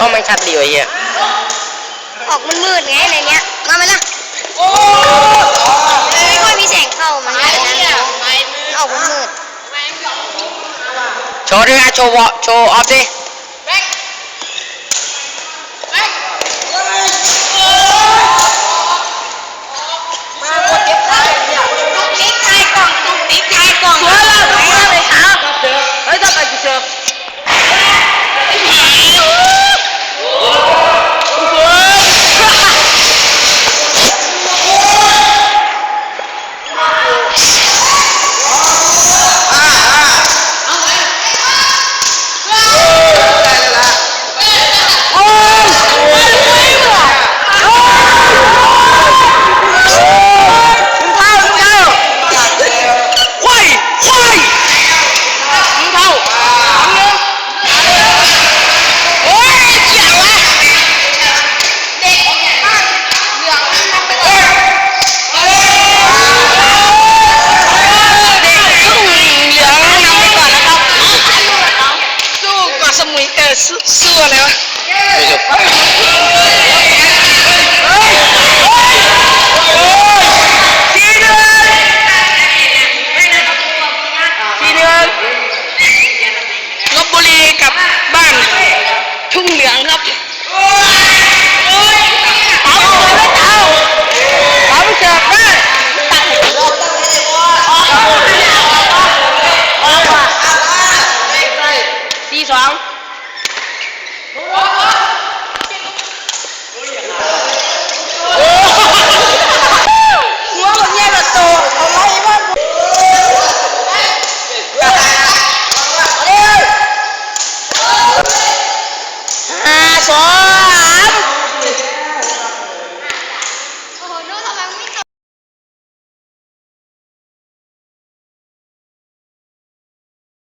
ก็ไม่ชัดดีวะเฮียออกมันมืดๆไงในเนี้ย มาไหมล่ะไม่ค่อยมีแสงเข้ามันอะไรนะออกมันมืดโชว์ด้วยนะโชว์วอโชว์ออฟดิ จะสู้อะไรวะไม่รู้ลบบุรีกับบ้าทุ่งเหลืองครับเอาเอาเอาไปเจอบ้านสี่สอง